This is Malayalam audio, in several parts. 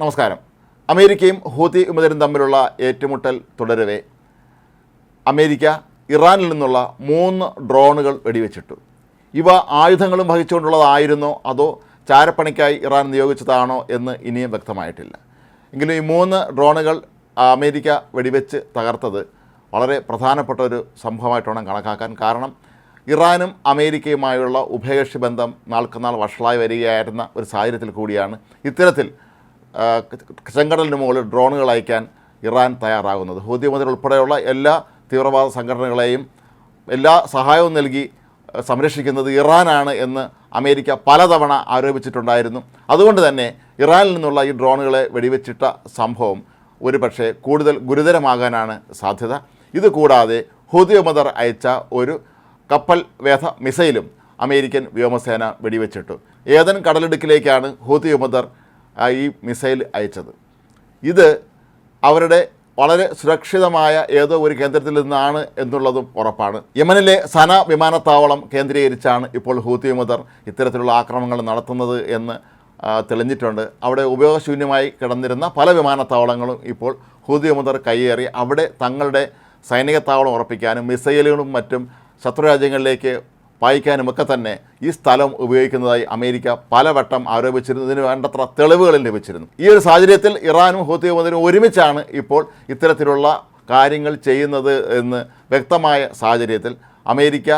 നമസ്കാരം. അമേരിക്കയും ഹൂതി വിമതരും തമ്മിലുള്ള ഏറ്റുമുട്ടൽ തുടരവേ. അമേരിക്ക ഇറാനിൽ നിന്നുള്ള മൂന്ന് ഡ്രോണുകൾ വെടിവെച്ചിട്ടു. ഇവ ആയുധങ്ങളും വഹിച്ചുകൊണ്ടുള്ളതായിരുന്നോ? അതോ ചാരപ്പണിക്കായി ഇറാൻ നിയോഗിച്ചതാണോ എന്ന് ഇനിയും വ്യക്തമായിട്ടില്ല. എങ്കിലും ഈ മൂന്ന് ഡ്രോണുകൾ അമേരിക്ക വെടിവെച്ച് തകർത്തത് വളരെ പ്രധാനപ്പെട്ട ഒരു സംഭവമായിട്ടാണ് കണക്കാക്കാൻ. കാരണം ഇറാനും അമേരിക്കയുമായുള്ള ഉഭയകക്ഷി ബന്ധം നാൾക്കുനാൾ വഷളായി വരികയായിരുന്ന ഒരു സാഹചര്യത്തിൽ കൂടിയാണ് ഇത്തരത്തിൽ ചെങ്കടലിന് മുകളിൽ ഡ്രോണുകൾ അയക്കാൻ ഇറാൻ തയ്യാറാകുന്നത്. ഹൂതി മുതൽ ഉൾപ്പെടെയുള്ള എല്ലാ തീവ്രവാദ സംഘടനകളെയും എല്ലാ സഹായവും നൽകി സംരക്ഷിക്കുന്നത് ഇറാനാണ് എന്ന് അമേരിക്ക പലതവണ ആരോപിച്ചിട്ടുണ്ടായിരുന്നു. അതുകൊണ്ട് തന്നെ ഇറാനിൽ നിന്നുള്ള ഈ ഡ്രോണുകളെ വെടിവെച്ചിട്ട സംഭവം ഒരുപക്ഷെ കൂടുതൽ ഗുരുതരമാകാനാണ് സാധ്യത. ഇതുകൂടാതെ ഹൂതി മദർ അയച്ച ഒരു കപ്പൽ വേധ മിസൈലും അമേരിക്കൻ വ്യോമസേന വെടിവെച്ചിട്ടു. ഏതൻ കടലിടുക്കിലേക്കാണ് ഹൂതി ആ, ഈ മിസൈൽ അയച്ചത്. ഇത് അവരുടെ വളരെ സുരക്ഷിതമായ ഏതോ ഒരു കേന്ദ്രത്തിൽ നിന്നാണ് എന്നുള്ളതും ഉറപ്പാണ്. യമനിലെ സന വിമാനത്താവളം കേന്ദ്രീകരിച്ചാണ് ഇപ്പോൾ ഹൂത്തി മുതർ ഇത്തരത്തിലുള്ള ആക്രമണങ്ങൾ നടത്തുന്നത് എന്ന് തെളിഞ്ഞിട്ടുണ്ട്. അവിടെ ഉപയോഗശൂന്യമായി കിടന്നിരുന്ന പല വിമാനത്താവളങ്ങളും ഇപ്പോൾ ഹൂതി മുതർ കയ്യേറി അവിടെ തങ്ങളുടെ സൈനിക താവളം ഉറപ്പിക്കാനും മിസൈലുകളും മറ്റും ശത്രുരാജ്യങ്ങളിലേക്ക് പായിക്കാനുമൊക്കെ തന്നെ ഈ സ്ഥലം ഉപയോഗിക്കുന്നതായി അമേരിക്ക പലവട്ടം ആരോപിച്ചിരുന്നു. ഇതിന് വേണ്ടത്ര തെളിവുകളും ലഭിച്ചിരുന്നു. ഈ ഒരു സാഹചര്യത്തിൽ ഇറാനും ഹൂത്തി മുതലും ഒരുമിച്ചാണ് ഇപ്പോൾ ഇത്തരത്തിലുള്ള കാര്യങ്ങൾ ചെയ്യുന്നത് എന്ന് വ്യക്തമായ സാഹചര്യത്തിൽ അമേരിക്ക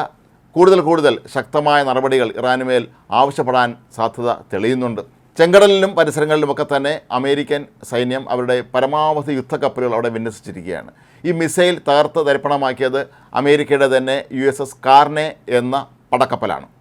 കൂടുതൽ കൂടുതൽ ശക്തമായ നടപടികൾ ഇറാനുമേൽ ആവശ്യപ്പെടാൻ സാധ്യത തെളിയുന്നുണ്ട്. ചെങ്കടലിലും പരിസരങ്ങളിലുമൊക്കെ തന്നെ അമേരിക്കൻ സൈന്യം അവരുടെ പരമാവധി യുദ്ധക്കപ്പലുകൾ അവിടെ വിന്യസിച്ചിരിക്കുകയാണ്. ഈ മിസൈൽ തകർത്ത് തരിപ്പണമാക്കിയത് അമേരിക്കയുടെ തന്നെ യു എസ് എസ് കാർനെ എന്ന പടക്കപ്പലാണ്.